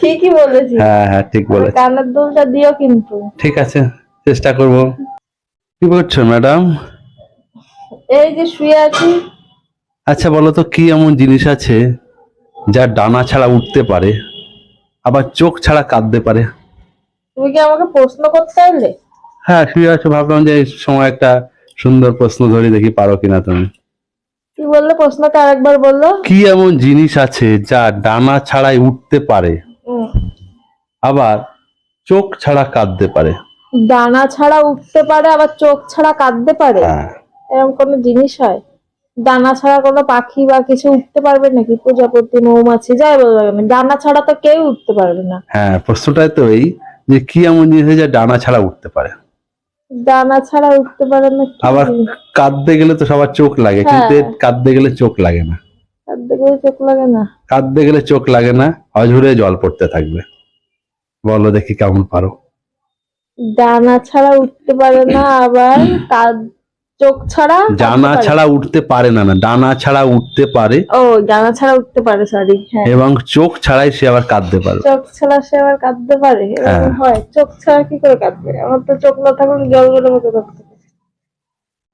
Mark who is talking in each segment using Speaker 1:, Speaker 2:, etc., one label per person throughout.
Speaker 1: ঠিকই বলেছি
Speaker 2: হ্যাঁ হ্যাঁ ঠিক বলেছ
Speaker 1: কানের দুলটা দিও কিন্তু।
Speaker 2: ঠিক আছে চেষ্টা করব। কি করছ ম্যাডাম?
Speaker 1: এই যে শুয়ে আছি।
Speaker 2: আচ্ছা বলো তো কি এমন জিনিস আছে যা ডানা ছাড়া উঠতে পারে আবার চোখ ছাড়া কাঁদতে পারে?
Speaker 1: তুমি কি আমাকে প্রশ্ন করতে এলে?
Speaker 2: হ্যাঁ শুয়ে আছো ভাবলাম যে সময় একটা সুন্দর প্রশ্ন ধরে দেখি পারো কিনা তুমি।
Speaker 1: কি বললে? প্রশ্নটা আরেকবার বলল।
Speaker 2: কি এমন জিনিস আছে যা ডানা ছাড়াই উঠতে পারে? আবার চোখ ছাড়া কাঁদতে পারে।
Speaker 1: ডানা ছাড়া উঠতে পারে আবার চোখ ছাড়া কাঁদতে পারে?
Speaker 2: হ্যাঁ।
Speaker 1: এরকম কোনো জিনিস হয়? ডানা ছাড়া কোনো পাখি বা কিছু উঠতে পারবে নাকি? প্রজাপতি মৌমাছি যাই বলব না ডানা ছাড়া তো কেউ উঠতে পারবে না।
Speaker 2: হ্যাঁ প্রশ্নটাই তো এই যে কি এমন জিনিস আছে যা ডানা ছাড়া উঠতে পারে?
Speaker 1: ডানা ছাড়া উঠতে পারে না
Speaker 2: আবার? কাঁদতে গেলে তো সবার চোখ লাগে কিন্তু
Speaker 1: হ্যাঁ।
Speaker 2: কাঁদতে গেলে চোখ লাগে না
Speaker 1: কাঁদতে গেলে চোখ লাগে না
Speaker 2: কাঁদতে গেলে চোখ লাগে না অঝরে জল পড়তে থাকবে বলো দেখি কেমন পারো
Speaker 1: ডানা ছাড়া উঠতে পারে না আবার কাদ চোখ ছাড়া
Speaker 2: ডানা ছাড়া উঠতে পারে না না ডানা ছাড়া উঠতে পারে।
Speaker 1: ও ডানা ছাড়া উঠতে পারে সরি হ্যাঁ।
Speaker 2: এবং চোখ ছাড়াই সে আবার কাঁদতে পারে।
Speaker 1: চোখ ছাড়া সে আবার কাঁদতে পারে এরকম
Speaker 2: হ্যাঁ।
Speaker 1: হয়। চোখ ছাড়া কি করে কাঁদবে? আমার তো চোখ না থাকলে জল গলে মতো কাঁদতে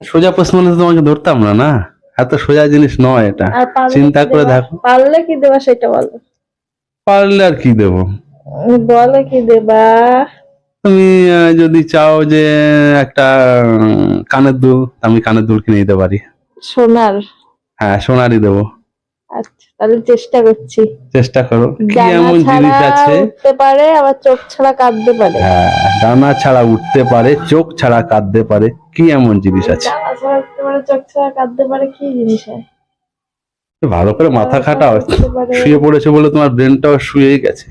Speaker 2: সোজা প্রশ্ন হলে তোমাকে ধরতাম না না? এত সোজা জিনিস নয় এটা। চিন্তা করে? দেখো।
Speaker 1: পারলে কি দেবা সেটা বলো।
Speaker 2: পারলে আর কি দেবো?
Speaker 1: বলো কি দেবা?
Speaker 2: তুমি যদি চাও যে একটা কানের দুল আমি কানের দুল কিনে দিতে পারি।
Speaker 1: সোনার?
Speaker 2: হ্যাঁ সোনারই দেবো।
Speaker 1: আচ্ছা তাহলে চেষ্টা করছি।
Speaker 2: চেষ্টা করো। কি এমন জিনিস আছে?
Speaker 1: উঠতে পারে আবার চোখ ছাড়া কাঁদতে পারে।
Speaker 2: হ্যাঁ ডানা ছাড়া উঠতে পারে চোখ ছাড়া কাঁদতে পারে। কি এমন জিনিস আছে?
Speaker 1: ডানা ছাড়া উঠতে পারে চোখ ছাড়া কাঁদতে পারে কি জিনিস
Speaker 2: ভালো করে মাথা খাটাও। শুয়ে পড়েছে বলে তোমার ব্রেনটাও শুয়েই গেছে।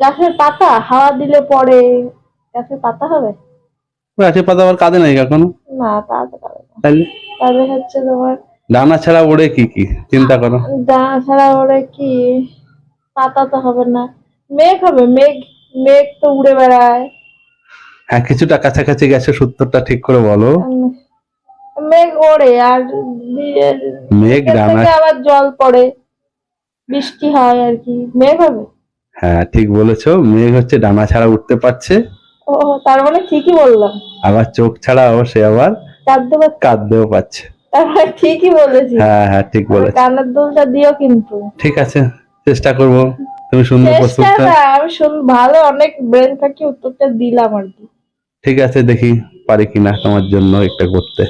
Speaker 1: গাছের পাতা হাওয়া দিলে পড়ে গাছের পাতা হবে?
Speaker 2: গাছের পাতা আবার কাঁদে নাই এখনও
Speaker 1: না তা তো পারে না
Speaker 2: তাহলে
Speaker 1: তবে হচ্ছে তোমার
Speaker 2: ডানা ছাড়া ওড়ে কি কি? চিন্তা করো।
Speaker 1: ডানা ছাড়া ওড়ে কি? পাতা তো হবে না। মেঘ হবে মেঘ মেঘ তো উড়ে বেড়ায়।
Speaker 2: হ্যাঁ কিছুটা কাছাকাছি গেছে সূত্রটা ঠিক করে বলো।
Speaker 1: মেঘ ওড়ে আর দিয়ে-
Speaker 2: মেঘ ডানা
Speaker 1: আবার জল পড়ে। বৃষ্টি হয় আর কি। মেঘ হবে?
Speaker 2: হ্যাঁ ঠিক বলেছ। মেঘ হচ্ছে ডানা ছাড়া উঠতে পারছে।
Speaker 1: ও তার মানে ঠিকই বললাম।
Speaker 2: আবার চোখ ছাড়াও সে আবার
Speaker 1: কাঁদতে পারছি।
Speaker 2: কাঁদতেও পাচ্ছে
Speaker 1: তার মানে ঠিকই বলেছি।
Speaker 2: হ্যাঁ হ্যাঁ ঠিক বলেছ।
Speaker 1: কানের দুলটা দিও কিন্তু।
Speaker 2: ঠিক আছে চেষ্টা করব। তুমি সুন্দর প্রস্তুতটা
Speaker 1: আমি শুন ভালো অনেক ব্রেন থাকি উত্তরটা দিলাম আর কি।
Speaker 2: ঠিক আছে দেখি পারি কিনা তোমার জন্য একটা করতে।